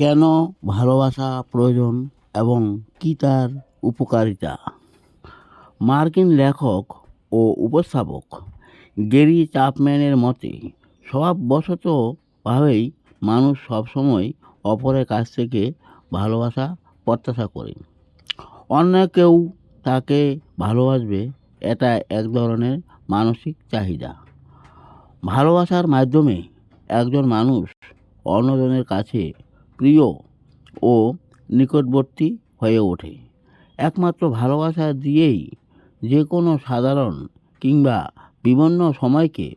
কেন ভালোবাসা প্রয়োজন এবং কী তার উপকারিতা? মার্কিন লেখক ও উপস্থাপক গেরি চাপম্যানের মতে, স্বভাববশতভাবেই মানুষ সবসময় অপরের কাছ থেকে ভালোবাসা, প্রত্যাশা করে। অন্য কেউ তাকে ভালোবাসবে, এটা এক ধরনের মানসিক চাহিদা। ভালোবাসার মাধ্যমে একজন মানুষ অন্যজনের কাছে প্রিয় ও নিকটবর্তী হয়ে ওঠে। একমাত্র ভালোবাসা দিয়েই যে কোনো সাধারণ কিংবা বিভিন্ন সময়কে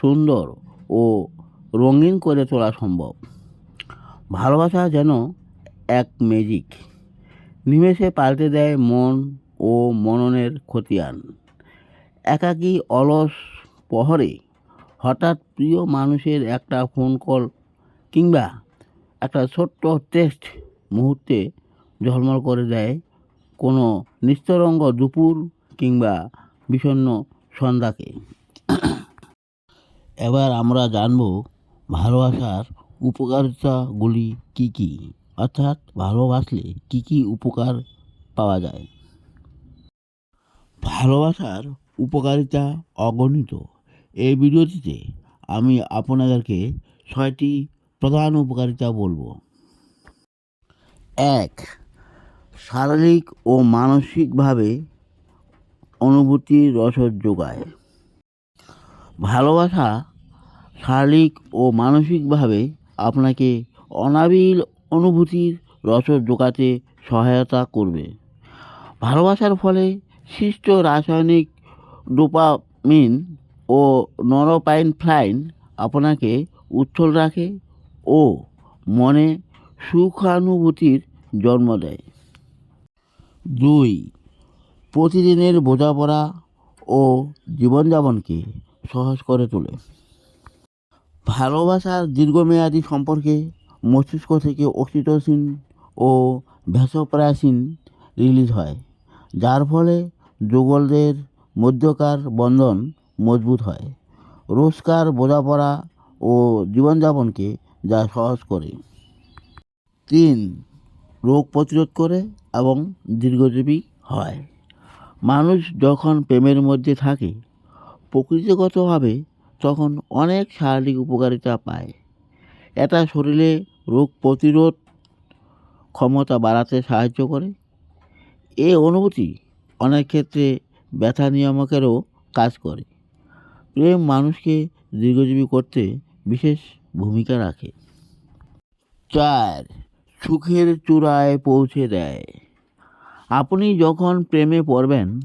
সুন্দর ও রঙিন করে তোলা সম্ভব। ভালোবাসা যেন এক ম্যাজিক নিমেষে পাল্টে দেয় মন ও মননের খতিয়ান। একাকী অলস প্রহরে হঠাৎ প্রিয় মানুষের একটা ফোন কল কিংবা একটা ছোট্ট টেক্সট মুহূর্তে ঝলমল করে দেয় কোনো নিস্তরঙ্গ দুপুর কিংবা বিষণ্ণ সন্ধ্যাকে। এবার আমরা জানব ভালোবাসার উপকারিতাগুলি কী কী? অর্থাৎ ভালোবাসলে কী কী উপকার পাওয়া যায়? ভালোবাসার উপকারিতা অগণিত। এই ভিডিওটিতে আমি আপনাদেরকে ছয়টি প্রধান উপকারিতা বলব। এক, শারীরিক ও মানসিকভাবে অনুভূতির রসদ যোগায়। ভালোবাসা শারীরিক ও মানসিকভাবে আপনাকে অনাবিল অনুভূতির রসদ যোগাতে সহায়তা করবে। ভালোবাসার ফলে সৃষ্ট রাসায়নিক ডোপামিন ও নরোপাইন ফ্লাইন আপনাকে উচ্ছল রাখে। ও মনে সুখানুভূতির জন্ম দেয়। দুই, প্রতিদিনের বোঝাপড়া ও জীবনযাপনকে সহজ করে তোলে। ভালোবাসার দীর্ঘমেয়াদী সম্পর্কে মস্তিষ্ক থেকে অক্সিটোসিন ও ভ্যাসোপ্রাসিন রিলিজ হয়, যার ফলে যুগলদের মধ্যকার বন্ধন মজবুত হয়। রোজকার বোঝাপড়া ও জীবনযাপনকে যা সহজ করে। তিন, রোগ প্রতিরোধ করে এবং দীর্ঘজীবী হয়। মানুষ যখন প্রেমের মধ্যে থাকে, প্রকৃতিগতভাবে তখন অনেক শারীরিক উপকারিতা পায়। এটা শরীরে রোগ প্রতিরোধ ক্ষমতা বাড়াতে সাহায্য করে। এই অনুভূতি অনেক ক্ষেত্রে ব্যথা নিয়ামকেরও কাজ করে। প্রেম মানুষকে দীর্ঘজীবী করতে বিশেষ ভূমিকা রাখে। চার, সুখের চূড়ায় পৌঁছে দেয়। আপনি যখন প্রেমে পড়বেন,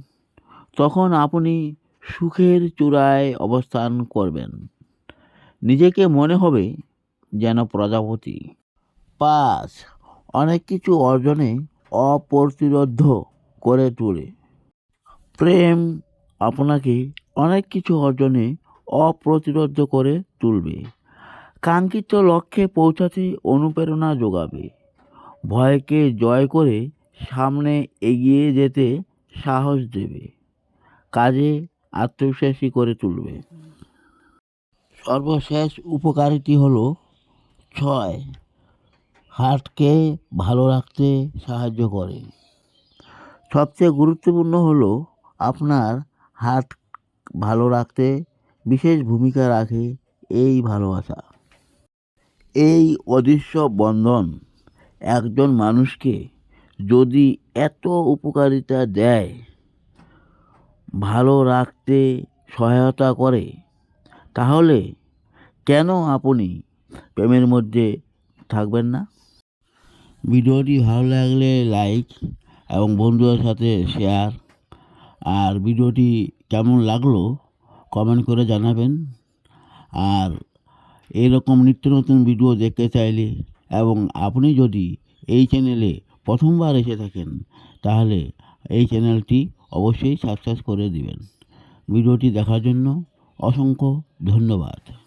তখন আপনি সুখের চূড়ায় অবস্থান করবেন। নিজেকে মনে হবে যেন প্রজাপতি। পাঁচ, অনেক কিছু অর্জনে অপ্রতিরোধ করে তোলে। প্রেম আপনাকে অনেক কিছু অর্জনে অপ্রতিরোধ করে তুলবে। কাঙ্ক্ষিত লক্ষ্যে পৌঁছাতে অনুপ্রেরণা যোগাবে। ভয়কে জয় করে সামনে এগিয়ে যেতে সাহস দেবে। কাজে আত্মবিশ্বাসী করে তুলবে। সর্বশেষ উপকারিটি হলো ছয়, হার্টকে ভালো রাখতে সাহায্য করে। সবচেয়ে গুরুত্বপূর্ণ হলো আপনার হার্ট ভালো রাখতে বিশেষ ভূমিকা রাখে এই ভালোবাসা। এই অদৃশ্য বন্ধন একজন মানুষকে যদি এত উপকারিতা দেয়, ভালো রাখতে সহায়তা করে, তাহলে কেন আপনি প্রেমের মধ্যে থাকবেন না? ভিডিওটি ভালো লাগলে লাইক এবং বন্ধুদের সাথে শেয়ার। আর ভিডিওটি কেমন লাগল কমেন্ট করে জানাবেন। আর এরকম নিত্য নতুন ভিডিও দেখতে চাইলে এবং আপনি যদি এই চ্যানেলে প্রথমবার এসে থাকেন, তাহলে এই চ্যানেলটি অবশ্যই সাবস্ক্রাইব করে দিবেন। ভিডিওটি দেখার জন্য অসংখ্য ধন্যবাদ।